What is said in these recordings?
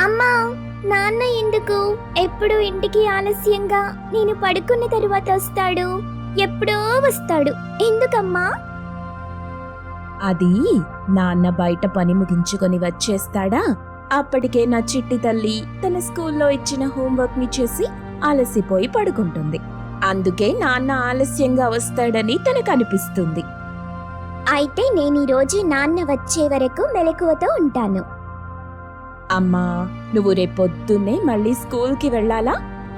అమ్మా నాన్న ఎందుకు? ఎప్పుడు ఇంటికి ఆలస్యంగా నేను పడుకున్న తరువాత వస్తాడు. ఎప్పుడో వస్తాడు. ఎందుకమ్మా? అది నాన్న బయట పని ముగించుకొని వచ్చేస్తాడా? అప్పటికే నా చిట్టి తల్లి తన స్కూల్లో ఇచ్చిన హోంవర్క్ని చేసి ఆలసిపోయి పడుకుంటుంది. అందుకే నాన్న ఆలస్యంగా వస్తాడని తనకు అనిపిస్తుంది అయితే నేను ఈ రోజు నాన్న వచ్చే వరకు మెలకువతో ఉంటాను. అమ్మా నువ్వు రేపొద్దున్నే మళ్ళీ స్కూల్కి వెళ్ళాలా?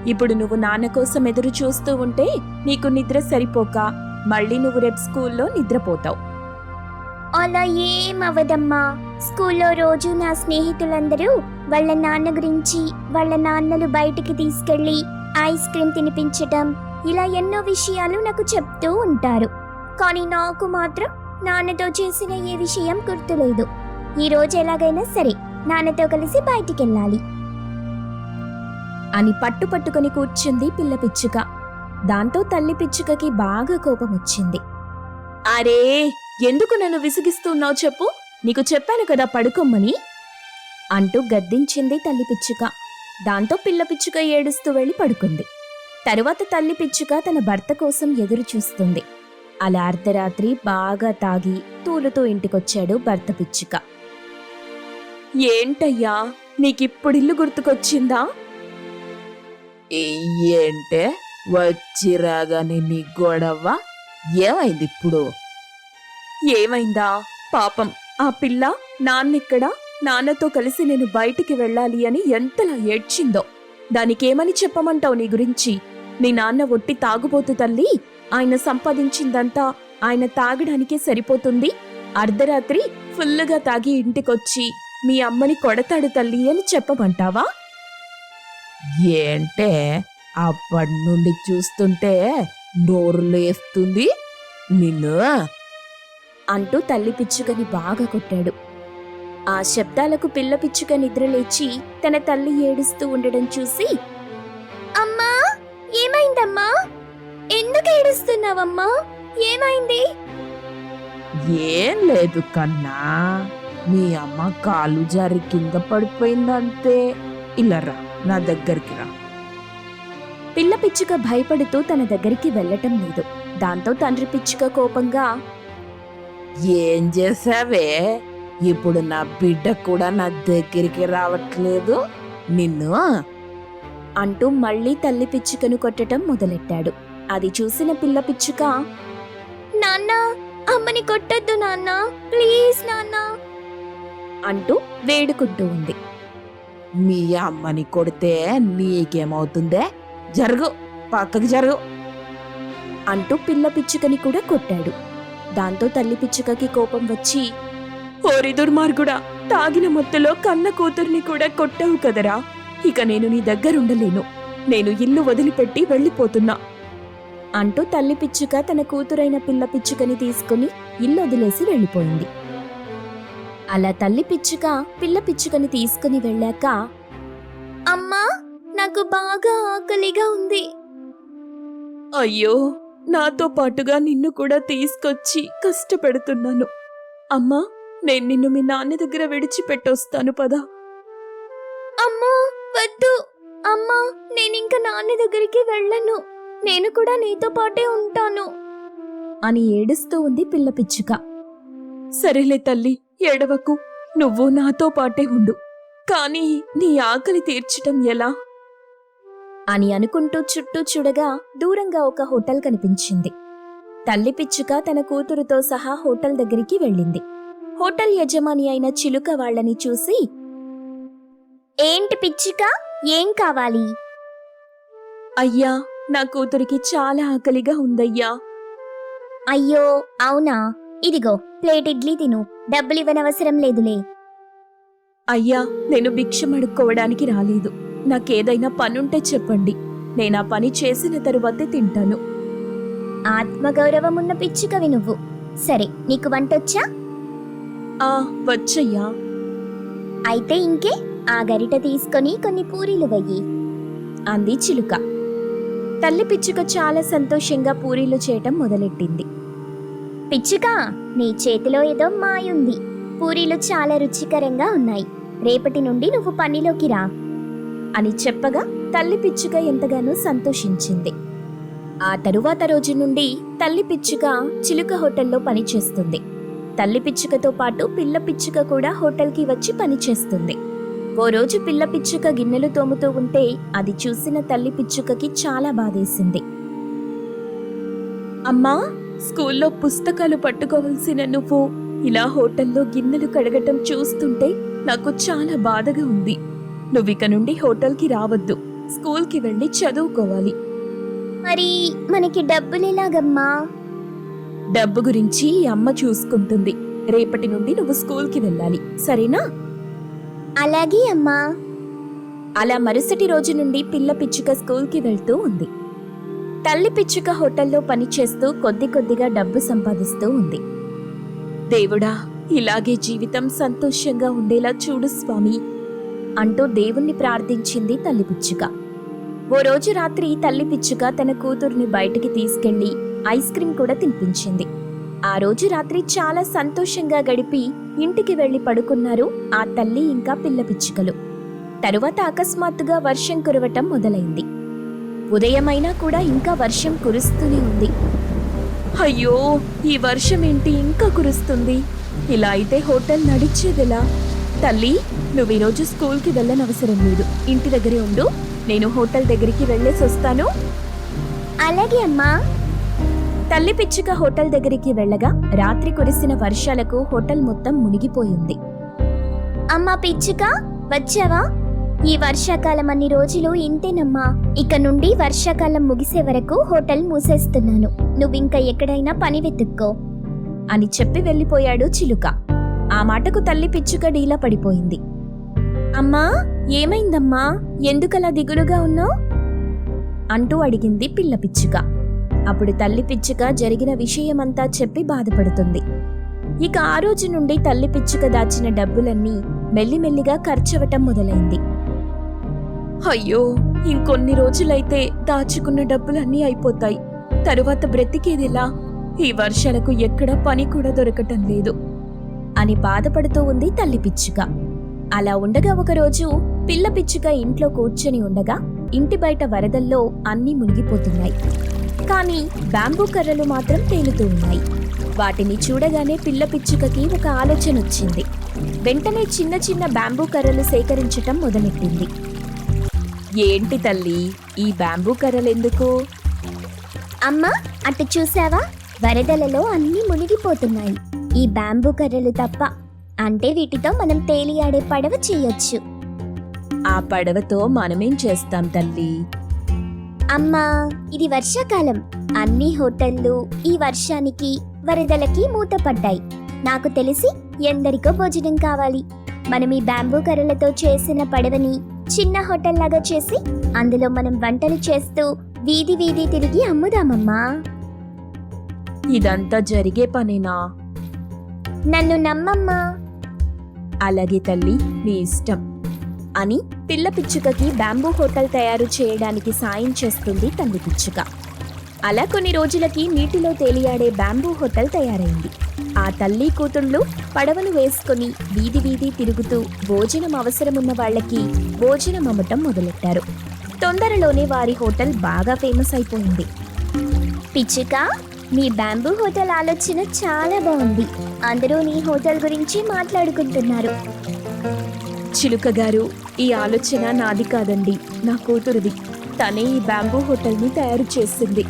ఇప్పుడు నువ్వు నాన్న కోసం ఎదురు చూస్తూ ఉంటే నీకు నిద్ర సరిపోక మళ్ళీ నువ్వు రేపు స్కూల్లో నిద్రపోతావు. అలా ఏం అవ్వదమ్మా స్కూల్లో రోజు నా స్నేహితులందరూ వాళ్ళ నాన్న గురించి వాళ్ళ నాన్నలు బయటికి తీసుకెళ్ళి ఐస్ క్రీమ్ తినిపించటం ఇలా ఎన్నో విషయాలు నాకు చెప్తూ ఉంటారు. కానీ నాకు మాత్రం నాన్నతో చేసిన ఏ విషయం గుర్తులేదు. ఈ రోజు ఎలాగైనా సరే నాన్నతో కలిసి బయటికి వెళ్ళాలి అని పట్టు పట్టుకొని కూర్చుంది పిల్ల పిచ్చుక. దాంతో తల్లి పిచ్చుకకి బాగా కోపం వచ్చింది. అరే ఎందుకు నన్ను విసిగిస్తున్నావు చెప్పు? నీకు చెప్పాను కదా పడుకోమ్మని అంటూ గద్దించింది తల్లి పిచ్చుక. దాంతో పిల్ల పిచ్చుక ఏడుస్తూ వెళ్ళి పడుకుంది. తరువాత తల్లి పిచ్చుక తన భర్త కోసం ఎదురు చూస్తుంది. అలా అర్ధరాత్రి బాగా తాగి తూలుతూ ఇంటికొచ్చాడు భర్త పిచ్చుక. ఏంటయ్యా? నీకిప్పుడిల్లు గుర్తుకొచ్చిందా? ఏంటే? వచ్చి రాగానే నీ గొడవ? ఏమైంది ఇప్పుడు? ఏమైందా? పాపం. ఆ పిల్ల నాన్నెక్కడ? నాన్నతో కలిసి నేను బయటికి వెళ్ళాలి అని ఎంతలా ఏడ్చిందో. దానికేమని చెప్పమంటావు నీ గురించి? నీ నాన్న ఒట్టి తాగుబోతు తల్లి ఆయన సంపాదించిందంతా ఆయన తాగడానికే సరిపోతుంది. అర్ధరాత్రి ఫుల్లుగా తాగి ఇంటికొచ్చి మీ అమ్మని కొడతాడు తల్లి అని చెప్పమంటావా? ఏంటే అప్పటి నుండి చూస్తుంటే నోరు లేస్తుంది? నిన్ను? అంటూ తల్లి పిచ్చుకని బాగా కొట్టాడు. ఆ శబ్దాలకు పిల్ల పిచ్చుక నిద్రలేచి తన తల్లి ఏడుస్తూ ఉండడం చూసి అమ్మా ఏమైందమ్మా? ఎందుకు ఏడుస్తున్నావమ్మా? ఏమైంది? ఏం లేదు కన్నా. మీ అమ్మ కాలు జారి కింద పడిపోయిందంతే. ఇలా రా నా దగ్గరికి రా. పిల్ల పిచ్చుక భయపడుతూ తన దగ్గరికి వెళ్ళటం లేదు. దాంతో తండ్రి పిచ్చుక కోపంగా ఏం చేసావే ఇప్పుడు నా బిడ్డ కూడా నా దగ్గరికి రావట్లేదు. నిన్ను అంటూ మళ్ళీ తల్లి పిచ్చుకను కొట్టటం మొదలెట్టాడు. అది చూసిన పిల్ల పిచ్చుక నాన్న అమ్మని కొట్టొద్దు నాన్న. ప్లీజ్ నాన్న. అంటూ వేడుకుంటూ ఉంది. మీ అమ్మని కొడితే నీకేమవుతుందే? జరుగు పక్కకి జరుగు. అంటూ పిల్ల పిచ్చుకని కూడా కొట్టాడు. దాంతో తల్లి పిచ్చుకకి కోపం వచ్చి ఓరి దుర్మార్గుడా తాగిన మొత్తలో కన్న కూతుర్ని కూడా కొట్టావు కదరా. ఇక నేను నీ దగ్గరుండలేను. నేను ఇల్లు వదిలిపెట్టి వెళ్ళిపోతున్నా. అంటూ తల్లి పిచ్చుక తన కూతురైన పిల్ల పిచ్చుకని తీసుకుని ఇల్లు వదిలేసి వెళ్ళిపోయింది. అలా తల్లి పిచ్చుక పిల్ల పిచ్చుకని తీసుకుని వెళ్ళాక అమ్మా నాకు బాగా ఆకలిగా ఉంది. అయ్యో నాతో పాటుగా నిన్ను కూడా తీసుకొచ్చి కష్టపెడుతున్నాను. అమ్మా నేను నిన్ను మీ నాన్న దగ్గర విడిచిపెట్టొస్తాను పదా. అమ్మా వద్దు. అమ్మా నేనింక నాన్న దగ్గరికి వెళ్ళను. నేను కూడా నీతో పాటే ఉంటాను. అని ఏడుస్తూ ఉంది పిల్ల పిచ్చుక. సరేలే తల్లి ఏడవకు. నువ్వు నాతో పాటే ఉండు. కానీ నీ ఆకలి తీర్చటం ఎలా? అని అనుకుంటూ చుట్టూ చూడగా దూరంగా ఒక హోటల్ కనిపించింది. తల్లి పిచ్చుక తన కూతురుతో సహా హోటల్ దగ్గరికి వెళ్ళింది. హోటల్ యజమాని అయిన చిలుక వాళ్ళని చూసి ఏంటి పిచ్చిక? ఏం కావాలి? అయ్యా నా కూతురికి చాలా ఆకలిగా ఉందయ్యా. అయ్యో అవునా? ఇదిగో ప్లేట్ ఇడ్లీ తిను. డబ్బులు ఇవ్వనవసరం లేదులే. అయ్యా నేను భిక్షం అడుక్కోవడానికి రాలేదు. నాకేదైనా పనుంటే చెప్పండి. నేను ఆ పని చేసిన తరువాతే తింటాను. ఆత్మగౌరవం ఉన్న పిచ్చుకవి నువ్వు. సరే నీకు వంటొచ్చా? ఆ వచ్చయ్యా. అయితే ఇంకే ఆ గరిట తీసుకొని కొన్ని పూరీలు వెయ్యి. అంది చిలుక. తల్లి పిచ్చుక చాలా సంతోషంగా పూరీలు చేయటం మొదలెట్టింది. పిచ్చుక నీ చేతిలో ఏదో మాయుంది. పూరీలు చాలా రుచికరంగా ఉన్నాయి. రేపటి నుండి నువ్వు పనిలోకి రా. అని చెప్పగా తల్లి పిచ్చుక ఎంతగానో సంతోషించింది. ఆ తరువాత రోజు నుండి తల్లి పిచ్చుక చిలుక హోటల్లో పనిచేస్తుంది. తల్లి పిచ్చుకతో పాటు పిల్ల పిచ్చుక కూడా హోటల్కి వచ్చి పనిచేస్తుంది. ఓ రోజు పిల్ల పిచ్చుక గిన్నెలు తోముతూ ఉంటే అది చూసిన తల్లి పిచ్చుకకి చాలా బాధేసింది. అమ్మా స్కూల్లో పుస్తకాలు పట్టుకోవలసిన నువ్వు ఇలా హోటల్లో గిన్నెలు కడగటం చూస్తుంటే నాకు చాలా బాధగా ఉంది. నువ్విక నుండి హోటల్కి రావద్దు. స్కూల్కి వెళ్ళి చదువుకోవాలి. మరి మనకి డబ్బులెలాగమ్మా డబ్బు గురించి అమ్మ చూసుకుంటుంది. రేపటి నుండి నువ్వు స్కూల్కి వెళ్ళాలి. సరేనా? అలాగే అమ్మా. అలా మరుసటి రోజు నుండి పిల్ల పిచ్చుక స్కూల్కి వెళ్తూ ఉంది. తల్లి పిచ్చుక హోటల్లో పనిచేస్తూ కొద్ది కొద్దిగా డబ్బు సంపాదిస్తూ ఉంది. దేవుడా ఇలాగే జీవితం సంతోషంగా ఉండేలా చూడు స్వామి అంటూ దేవుణ్ణి ప్రార్థించింది తల్లి పిచ్చుక. ఓ రోజు రాత్రి తల్లి పిచ్చుక తన కూతుర్ని బయటికి తీసుకెళ్ళి ఐస్ క్రీం కూడా తినిపించింది. ఆ రోజు రాత్రి చాలా సంతోషంగా గడిపి ఇంటికి వెళ్ళి పడుకున్నారు ఆ తల్లి ఇంకా పిల్ల పిచ్చుకలు. తరువాత అకస్మాత్తుగా వర్షం కురవటం మొదలైంది. ఉదయమైనా కూడా ఇంకా వర్షం కురుస్తూనే ఉంది. అయ్యో ఈ వర్షం ఏంటి ఇంకా కురుస్తుంది? ఇలా అయితే హోటల్ నడిచేదెలా? తల్లి నువ్వు ఈరోజు స్కూల్కి వెళ్ళనవసరం లేదు. ఇంటి దగ్గరే ఉండు. నేను హోటల్ దగ్గరికి వెళ్ళేసి వస్తాను. అలాగే అమ్మా. తల్లి పిచ్చుక హోటల్ దగ్గరికి వెళ్ళగా రాత్రి కురిసిన వర్షాలకు హోటల్ మొత్తం మునిగిపోయింది. అమ్మా పిచ్చుక వచ్చావా? ఈ వర్షాకాలం అన్ని రోజులు ఇంతేనమ్మా. ఇక నుండి వర్షాకాలం ముగిసే వరకు హోటల్ మూసేస్తున్నాను. నువ్వింకా ఎక్కడైనా పని వెతుక్కో. అని చెప్పి వెళ్ళిపోయాడు చిలుక. ఆ మాటకు తల్లి పిచ్చుక డీలా పడిపోయింది. అమ్మా ఏమైందమ్మా? ఎందుకలా దిగులుగా ఉన్నావు? అంటూ అడిగింది పిల్ల పిచ్చుక. అప్పుడు తల్లి పిచ్చుక జరిగిన విషయమంతా చెప్పి బాధపడుతుంది. ఇక ఆ రోజు నుండి తల్లి పిచ్చుక దాచిన డబ్బులన్నీ మెల్లిమెల్లిగా ఖర్చవటం మొదలైంది. అయ్యో ఇంకొన్ని రోజులైతే దాచుకున్న డబ్బులన్నీ అయిపోతాయి. తరువాత బ్రతికేదిలా? ఈ వర్షాలకు ఎక్కడ పని కూడా దొరకటం లేదు. అని బాధపడుతూ ఉంది తల్లి పిచ్చుక. అలా ఉండగా ఒకరోజు పిల్ల పిచ్చుక ఇంట్లో కూర్చొని ఉండగా ఇంటి బయట వరదల్లో అన్నీ మునిగిపోతున్నాయి. కానీ బ్యాంబూ కర్రలు మాత్రం తేలుతూ ఉన్నాయి. వాటిని చూడగానే పిల్ల పిచ్చుకకి ఒక ఆలోచన వచ్చింది వెంటనే చిన్న చిన్న బ్యాంబూ కర్రలు సేకరించటం మొదలెట్టింది. ఏంటి తల్లి? ఈ బ్యాంబూ కర్రలెందుకు? అమ్మా అటు చూసావా? వరదలలో అన్నీ మునిగిపోతున్నాయి. ఈ బ్యాంబూ కర్రలు తప్ప అంటే వీటితో మనం తేలియాడే పడవ చేయొచ్చు. ఆ పడవతో మనమేం చేస్తాం తల్లి? అమ్మా ఇది వర్షాకాలం. అన్ని హోటళ్ళు ఈ వర్షానికి వరదలకి మూతపడ్డాయి. నాకు తెలిసి ఎందరికో భోజనం కావాలి. మనం ఈ బ్యాంబూ కర్రలతో చేసిన పడవని చిన్న హోటల్ లాగా చేసి అందులో మనం వంటలు చేస్తూ వీధి వీధి తిరిగి అమ్ముదామమ్మా. ఇదంతా జరిగే పనేనా? నన్ను నమ్మమ్మా. అలాగే తల్లి నీ ఇష్టం అని పిల్ల పిచ్చుకకి బ్యాంబూ హోటల్ తయారు చేయడానికి సాయం చేస్తుంది తల్లి పిచ్చుక. అలా కొన్ని రోజులకి నీటిలో తేలియాడే బ్యాంబూ హోటల్ తయారైంది. ఆ తల్లి కూతుళ్ళు పడవలు వేసుకొని వీధి వీధి తిరుగుతూ భోజనం అవసరమున్న వాళ్ళకి భోజనం అమ్మటం మొదలెట్టారు. తొందరలోనే వారి హోటల్ బాగా ఫేమస్ అయిపోయింది. పిచ్చుక మీ బ్యాంబూ హోటల్ ఆలోచన చాలా బాగుంది. అందరూ నీ హోటల్ గురించి మాట్లాడుకుంటున్నారు. చిలుక గారు ఈ ఆలోచన నాది కాదండి. నా కూతురుది. తనే ఈ బ్యాంబూ హోటల్ని తయారు చేసింది.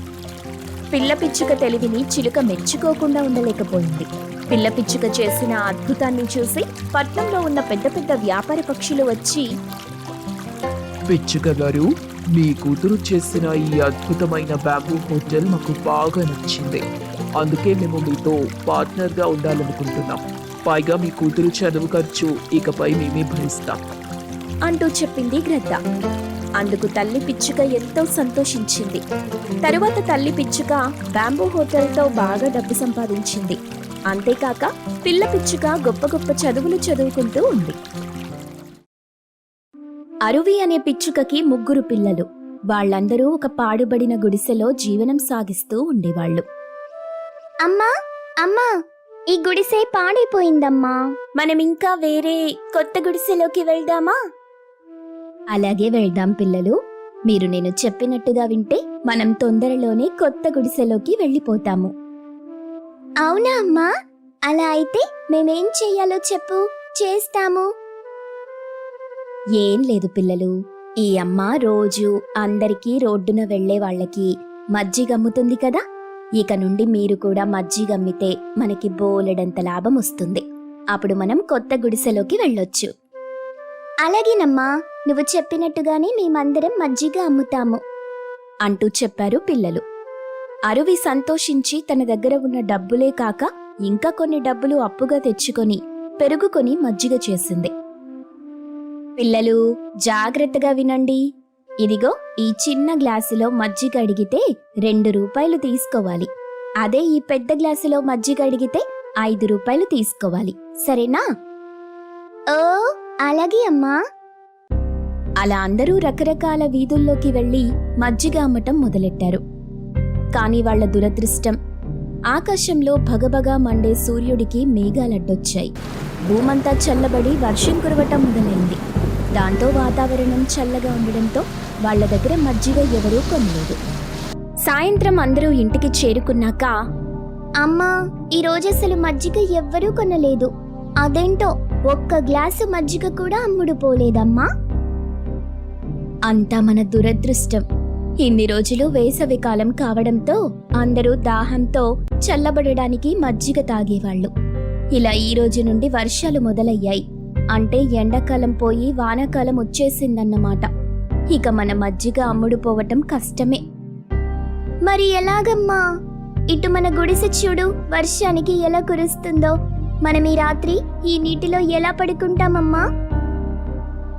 పిల్ల పిచ్చుక తెలివిని చిలుక మెచ్చుకోకుండా ఉండలేకపోయింది. పిల్ల పిచ్చుక చేసిన అద్భుతాన్ని చూసి పట్నంలో ఉన్న పెద్ద పెద్ద వ్యాపార పక్షులు వచ్చి పిచ్చుక గారు మీ కూతురు చేసిన ఈ అద్భుతమైన బ్యాంబూ హోటల్ మాకు బాగా నచ్చింది. అందుకే మేము మీతో పార్ట్నర్గా ఉండాలనుకుంటున్నాం. పైగా మీ కూతురు చదువు ఖర్చు ఇకపై మేమే భరిస్తాం. అంటూ చెప్పింది గ్రద్ద. అందుకు తల్లి పిచ్చుక ఎంతో సంతోషించింది. తరువాత తల్లి పిచ్చుక బ్యాంబూ హోటల్తో బాగా డబ్బు సంపాదించింది. అంతేకాక పిల్ల పిచ్చుక గొప్ప గొప్ప చదువులు చదువుకుంటూ ఉంది. అరువి అనే పిచ్చుకకి ముగ్గురు పిల్లలు. వాళ్ళందరూ ఒక పాడుబడిన గుడిసెలో జీవనం సాగిస్తూ ఉండేవాళ్ళు. అమ్మా అమ్మా ఈ గుడిసె పాడైపోయిందమ్మా. మనం ఇంకా వేరే కొత్త గుడిసెలోకి వెళ్దామా? అలాగే వెళ్దాం పిల్లలు. మీరు నేను చెప్పినట్టుగా వింటే మనం తొందరలోనే కొత్త గుడిసెలోకి వెళ్ళిపోతాము. అవునా అమ్మా? అలా అయితే మేమేం చెయ్యాలో చెప్పు. చేస్తాము. ఏం లేదు పిల్లలు. ఈ అమ్మ రోజు అందరికీ రోడ్డున వెళ్ళే వాళ్ళకి మజ్జిగ అమ్ముతుంది కదా. ఇక నుండి మీరు కూడా మజ్జిగ అమ్మితే మనకి బోలెడంత లాభం వస్తుంది. అప్పుడు మనం కొత్త గుడిసెలోకి వెళ్ళొచ్చు. అలాగేనమ్మా. నువ్వు చెప్పినట్టుగానే మేమందరం మజ్జిగ అమ్ముతాము అంటూ చెప్పారు పిల్లలు. అరువి సంతోషించి తన దగ్గర ఉన్న డబ్బులే కాక ఇంకా కొన్ని డబ్బులు అప్పుగా తెచ్చుకొని పెరుగుకొని మజ్జిగ చేసింది. పిల్లలు జాగ్రత్తగా వినండి. ఇదిగో ఈ చిన్న గ్లాసులో మజ్జిగ అడిగితే రెండు రూపాయలు తీసుకోవాలి. అదే ఈ పెద్ద గ్లాసులో మజ్జిగ అడిగితే ఐదు రూపాయలు తీసుకోవాలి. సరేనా? ఓ అలాగే అమ్మా. అలా అందరూ రకరకాల వీధుల్లోకి వెళ్ళి మజ్జిగ అమ్మటం మొదలెట్టారు. కాని వాళ్ళ దురదృష్టం ఆకాశంలో భగభగా మండే సూర్యుడికి మేఘాలడ్డొచ్చాయి భూమంతా చల్లబడి వర్షం కురవటం మొదలైంది. దాంతో వాతావరణం చల్లగా ఉండడంతో వాళ్ళ దగ్గర మజ్జిగ ఎవరూ కొనలేదు. సాయంత్రం అందరూ ఇంటికి చేరుకున్నాక అమ్మా ఈ రోజు అసలు మజ్జిగ ఎవ్వరూ కొనలేదు. అదేంటో ఒక్క గ్లాసు మజ్జిగ కూడా అమ్ముడు పోలేదమ్మా. అంతా మన దురదృష్టం. ఇన్ని రోజులు వేసవి కాలం కావడంతో అందరూ దాహంతో చల్లబడడానికి మజ్జిగ తాగేవాళ్ళు. ఇలా ఈ రోజు నుండి వర్షాలు మొదలయ్యాయి. అంటే ఎండాకాలం పోయి వానాకాలం వచ్చేసిందన్నమాట. ఇక మన మజ్జిగ అమ్ముడు పోవటం కష్టమే. మరి ఎలాగమ్మా? ఇటు మన గుడిసె చూడు వర్షానికి ఎలా కురుస్తుందో. మనం ఈ రాత్రి ఈ నీటిలో ఎలా పడుకుంటామమ్మా?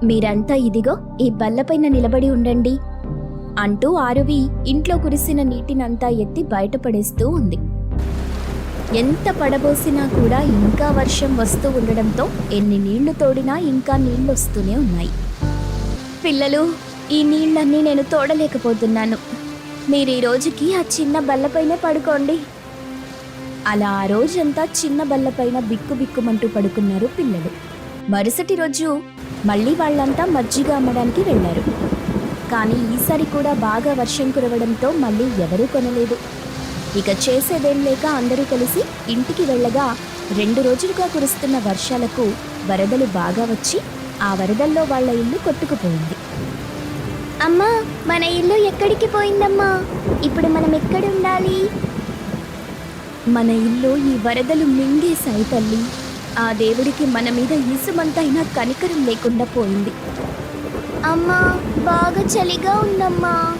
మీరంతా ఇదిగో ఈ బల్లపైన నిలబడి ఉండండి అంటూ ఆరువి ఇంట్లో కురిసిన నీటినంతా ఎత్తి బయటపడేస్తూ ఉంది. ఎంత పడబోసినా కూడా ఇంకా వర్షం వస్తూ ఉండడంతో ఎన్ని నీళ్ళు తోడినా ఇంకా నీళ్ళు వస్తూనే ఉన్నాయి. పిల్లలు ఈ నీళ్ళన్నీ నేను తోడలేకపోతున్నాను. మీరు ఈ రోజుకి ఆ చిన్న బల్లపైనే పడుకోండి. అలా ఆ రోజంతా చిన్న బల్లపైన బిక్కు బిక్కుమంటూ పడుకున్నారు పిల్లలు. మరుసటి రోజు మళ్ళీ వాళ్ళంతా మజ్జిగ అమ్మడానికి వెళ్ళారు. కానీ ఈసారి కూడా బాగా వర్షం కురవడంతో మళ్ళీ ఎవరూ కొనలేదు. ఇక చేసేదేం లేక అందరూ కలిసి ఇంటికి వెళ్ళగా రెండు రోజులుగా కురుస్తున్న వర్షాలకు వరదలు బాగా వచ్చి ఆ వరదల్లో వాళ్ళ ఇల్లు కొట్టుకుపోయింది. అమ్మా మన ఇల్లు ఎక్కడికి పోయిందమ్మా? ఇప్పుడు మనం ఎక్కడ ఉండాలి? మన ఇల్లు ఈ వరదలు మింగేశాయి తల్లి. ఆ దేవుడికి మన మీద ఇసుమంతైనా కనికరం లేకుండా పోయింది. అమ్మా బాగా చలిగా ఉందమ్మా.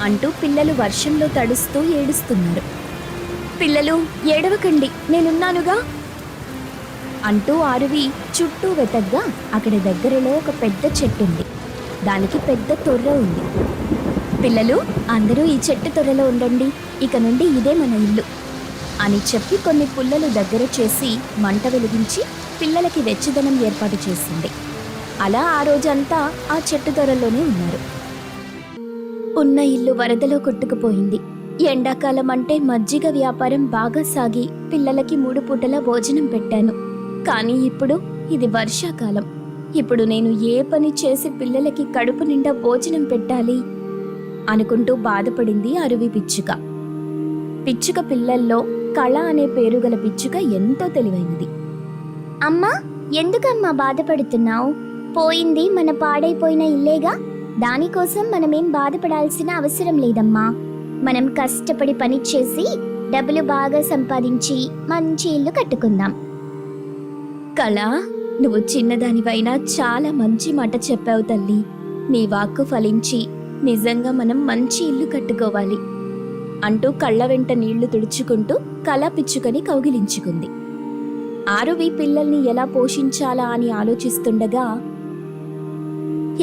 అంటూ పిల్లలు వర్షంలో తడుస్తూ ఏడుస్తున్నారు. పిల్లలు ఏడవకండి నేనున్నానుగా? అంటూ ఆరువి చుట్టూ వెతగ్గా అక్కడ దగ్గరలో ఒక పెద్ద చెట్టు ఉంది దానికి పెద్ద తొర్ర ఉంది. పిల్లలు అందరూ ఈ చెట్టు తొర్రలో ఉండండి. ఇక నుండి ఇదే మన ఇల్లు. అని చెప్పి కొన్ని పుల్లలు దగ్గర చేసి మంట వెలిగించి పిల్లలకి వెచ్చదనం ఏర్పాటు చేసింది. అలా ఆ రోజంతా ఆ చెట్టు దొరలోనే ఉన్నారు. ఉన్న ఇల్లు వరదలో కొట్టుకుపోయింది. ఎండాకాలం అంటే మజ్జిగ వ్యాపారం బాగా సాగి పిల్లలకి మూడు పూటల భోజనం పెట్టాను. కానీ ఇప్పుడు ఇది వర్షాకాలం. ఇప్పుడు నేను ఏ పని చేసి పిల్లలకి కడుపు నిండా భోజనం పెట్టాలి? అనుకుంటూ బాధపడింది అరువి పిచ్చుక. పిచ్చుక పిల్లల్లో కళ అనే పేరు గల పిచ్చుక ఎంతో తెలివైనది. అమ్మా ఎందుకమ్మా బాధపడుతున్నావు? పోయింది మన పాడైపోయిన ఇల్లేగా? దానికోసం మనమేం బాధపడాల్సిన అవసరం లేదమ్మా. మనం కష్టపడి పని చేసి డబ్బులు బాగా సంపాదించి మంచి ఇల్లు కట్టుకుందాం. కళ నువ్వు చిన్నదానివైనా చాలా మంచి మాట చెప్పావు తల్లి. నీ వాక్కు ఫలించి నిజంగా మనం మంచి ఇల్లు కట్టుకోవాలి. అంటూ కళ్ళ వెంట నీళ్ళు తుడుచుకుంటూ కళ పిచ్చుకొని కౌగిలించుకుంది. ఆరువి పిల్లల్ని ఎలా పోషించాలా అని ఆలోచిస్తుండగా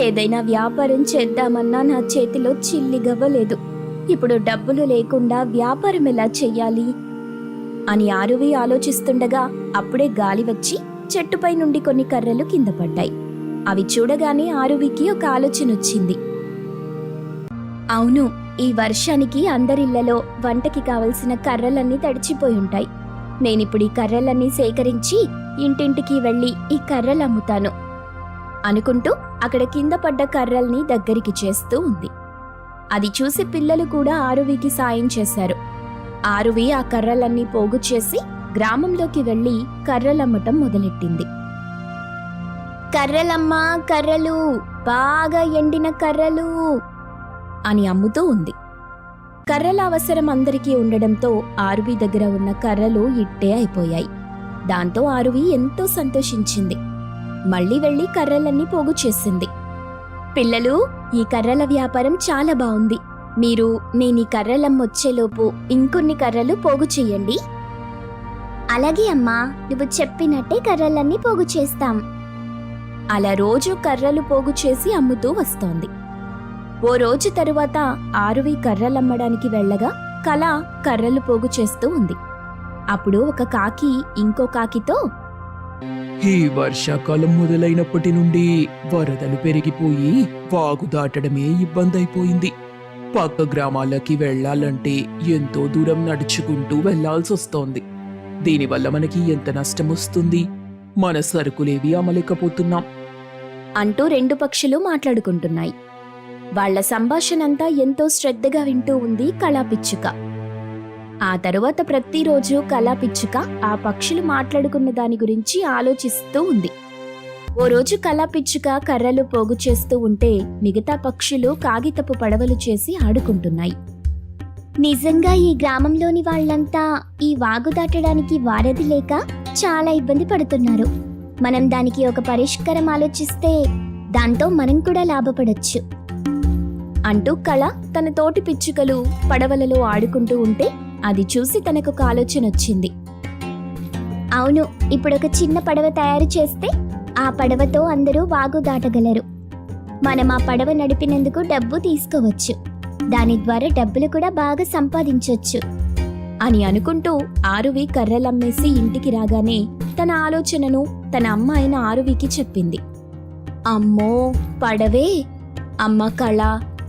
ఏదైనా వ్యాపారం చేద్దామన్నా నా చేతిలో చిల్లి గవ్వలేదు. ఇప్పుడు డబ్బులు లేకుండా వ్యాపారం ఎలా చెయ్యాలి? అని ఆరువి ఆలోచిస్తుండగా అప్పుడే గాలి వచ్చి చెట్టుపై నుండి కొన్ని కర్రలు కింద పడ్డాయి. అవి చూడగానే ఆరువికి ఒక ఆలోచన వచ్చింది అవును ఈ వర్షానికి అందరిళ్ళలో వంటకి కావలసిన కర్రలన్నీ తడిచిపోయి ఉంటాయి. నేనిప్పుడు ఈ కర్రలన్నీ సేకరించి ఇంటింటికి వెళ్ళి ఈ కర్రలు అమ్ముతాను అనుకుంటూ అక్కడ కింద పడ్డ కర్రల్ని దగ్గరికి చేస్తూ ఉంది. అది చూసి పిల్లలు కూడా ఆరువికి సాయం చేశారు. ఆరువి ఆ కర్రలన్నీ పోగు చేసి గ్రామంలోకి వెళ్ళి కర్రలమ్మటం మొదలెట్టింది. కర్రలమ్మా కర్రలు! బాగా ఎండిన కర్రలు! అని అమ్ముతూ ఉంది. కర్రల అవసరం అందరికీ ఉండడంతో ఆరువి దగ్గర ఉన్న కర్రలు ఇట్టే అయిపోయాయి. దాంతో ఆరువి ఎంతో సంతోషించింది. మళ్ళీ వెళ్ళి కర్రలన్నీ పోగు చేసింది. పిల్లలు ఈ కర్రల వ్యాపారం చాలా బాగుంది. మీరు నేను ఈ కర్రలమ్మొచ్చేలోపు ఇంకొన్ని కర్రలు పోగు చెయ్యండి అలాగే అమ్మా నువ్వు చెప్పినట్టే కర్రలన్నీ పోగు చేస్తాం. అలా రోజు కర్రలు పోగు చేసి అమ్ముతూ వస్తోంది. ఓ రోజు తరువాత ఆరువి కర్రలమ్మడానికి వెళ్ళగా కళ కర్రలు పోగు చేస్తూ ఉంది. అప్పుడు ఒక కాకి ఇంకో కాకితో ఈ వర్షాకాలం మొదలైనప్పటి నుండి వరదలు పెరిగిపోయి వాగు దాటడమే ఇబ్బంది అయిపోయింది పక్క గ్రామాలకి వెళ్ళాలంటే ఎంతో దూరం నడుచుకుంటూ వెళ్ళాల్సి వస్తోంది దీనివల్ల మనకి ఎంత నష్టం వస్తుంది మన సరుకులేవి అమలేకపోతున్నాం అంటూ రెండు పక్షులు మాట్లాడుకుంటున్నాయి. వాళ్ళ సంభాషణంతా ఎంతో శ్రద్ధగా వింటూ ఉంది కళాపిచ్చుక ఆ తరువాత ప్రతిరోజు కళాపిచ్చుక ఆ పక్షులు మాట్లాడుకున్న దాని గురించి ఆలోచిస్తూ ఉంది. ఓ రోజు కళాపిచ్చుక కర్రలు పోగు చేస్తూ ఉంటే మిగతా పక్షులు కాగితపు పడవలు చేసి ఆడుకుంటున్నాయి. నిజంగా ఈ గ్రామంలోని వాళ్ళంతా ఈ వాగు దాటడానికి వారధి లేక చాలా ఇబ్బంది పడుతున్నారు. మనం దానికి ఒక పరిష్కారం ఆలోచిస్తే దాంతో మనం కూడా లాభపడొచ్చు. అంటూ కళ తన తోటి పిచ్చుకలు పడవలలో ఆడుకుంటూ ఉంటే అది చూసి తనకు ఒక ఆలోచన వచ్చింది. అవును ఇప్పుడు ఒక చిన్న పడవ తయారు చేస్తే ఆ పడవతో అందరూ వాగు దాటగలరు. మనం ఆ పడవ నడిపినందుకు డబ్బు తీసుకోవచ్చు. దాని ద్వారా డబ్బులు కూడా బాగా సంపాదించవచ్చు అని అనుకుంటూ ఆరువి కర్రలమ్మేసి ఇంటికి రాగానే తన ఆలోచనను తన అమ్మ అయిన ఆరువికి చెప్పింది. అమ్మో పడవే! అమ్మ కళ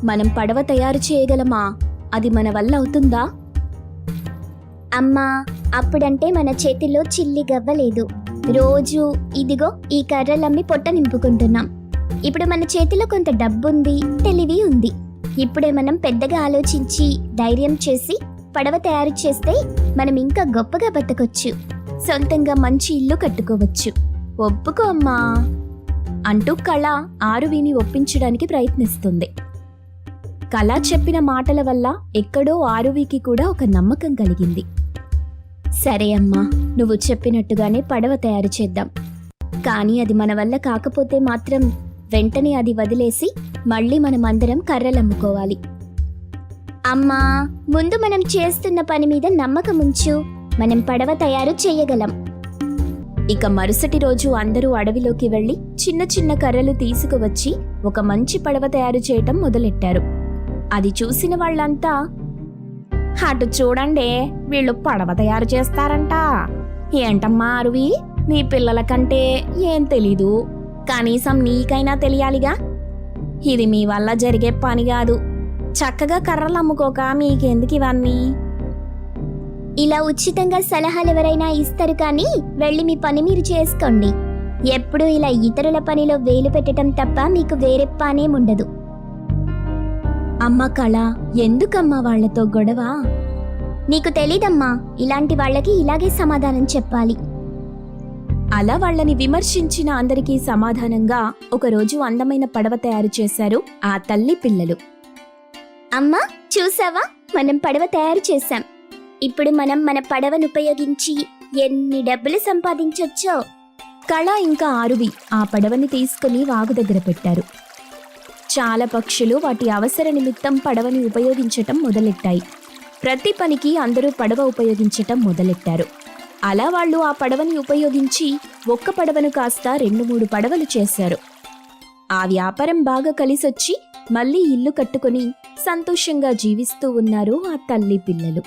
మనం పడవ తయారు చేయగలమా? అది మన వల్ల అవుతుందా? అమ్మా అప్పుడంటే మన చేతిలో చిల్లి గవ్వలేదు రోజు ఇదిగో ఈ కర్రలమ్మి పొట్ట నింపుకుంటున్నాం. ఇప్పుడు మన చేతిలో కొంత డబ్బుంది తెలివి ఉంది. ఇప్పుడే మనం పెద్దగా ఆలోచించి ధైర్యం చేసి పడవ తయారు చేస్తే మనం ఇంకా గొప్పగా బతకొచ్చు. సొంతంగా మంచి ఇల్లు కట్టుకోవచ్చు. ఒప్పుకో అమ్మా. అంటూ కళ ఆరువిని ఒప్పించడానికి ప్రయత్నిస్తుంది. కళ చెప్పిన మాటల వల్ల ఎక్కడో ఆరువికి కూడా ఒక నమ్మకం కలిగింది. సరే అమ్మా నువ్వు చెప్పినట్టుగానే పడవ తయారు చేద్దాం. కానీ అది మన వల్ల కాకపోతే మాత్రం వెంటనే అది వదిలేసి మళ్ళీ మనం అందరం కర్రలమ్ముకోవాలి. అమ్మా ముందు మనం చేస్తున్న పని మీద నమ్మకం ఉంచు. మనం పడవ తయారు చేయగలం. ఇక మరుసటి రోజు అందరూ అడవిలోకి వెళ్ళి చిన్న చిన్న కర్రలు తీసుకువచ్చి ఒక మంచి పడవ తయారు చేయటం మొదలెట్టారు. అది చూసిన వాళ్ళంతా అటు చూడండి వీళ్ళు పడవ తయారు చేస్తారంట. ఏంటమ్మా అరువి మీ పిల్లల కంటే ఏం తెలీదు. కనీసం నీకైనా తెలియాలిగా. ఇది మీ వల్ల జరిగే పని కాదు. చక్కగా కర్రలు అమ్ముకోక మీకెందుకు ఇవన్నీ? ఇలా ఉచితంగా సలహాలు ఎవరైనా ఇస్తారు కానీ వెళ్ళి మీ పని మీరు చేసుకోండి. ఎప్పుడూ ఇలా ఇతరుల పనిలో వేలు పెట్టడం తప్ప మీకు వేరే పనేముండదు అమ్మ కళ ఎందుకమ్మా వాళ్ళతో గొడవ? నీకు తెలీదమ్మా ఇలాంటి వాళ్ళకి ఇలాగే సమాధానం చెప్పాలి. అలా వాళ్ళని విమర్శించిన అందరికీ సమాధానంగా ఒకరోజు అందమైన పడవ తయారు చేశారు ఆ తల్లి పిల్లలు. అమ్మా చూసావా? మనం పడవ తయారు చేశాం. ఇప్పుడు మనం మన పడవను ఉపయోగించి ఎన్ని డబ్బులు సంపాదించొచ్చో? కళ ఇంకా ఆరువి. ఆ పడవని తీసుకుని వాగు దగ్గర పెట్టారు. చాలా పక్షులు వాటి అవసర నిమిత్తం పడవని ఉపయోగించటం మొదలెట్టాయి. ప్రతి పనికి అందరూ పడవ ఉపయోగించటం మొదలెట్టారు. అలా వాళ్ళు ఆ పడవని ఉపయోగించి ఒక్క పడవను కాస్త రెండు మూడు పడవలు చేశారు. ఆ వ్యాపారం బాగా కలిసొచ్చి మళ్ళీ ఇల్లు కట్టుకొని సంతోషంగా జీవిస్తూ ఉన్నారు ఆ తల్లి పిల్లలు.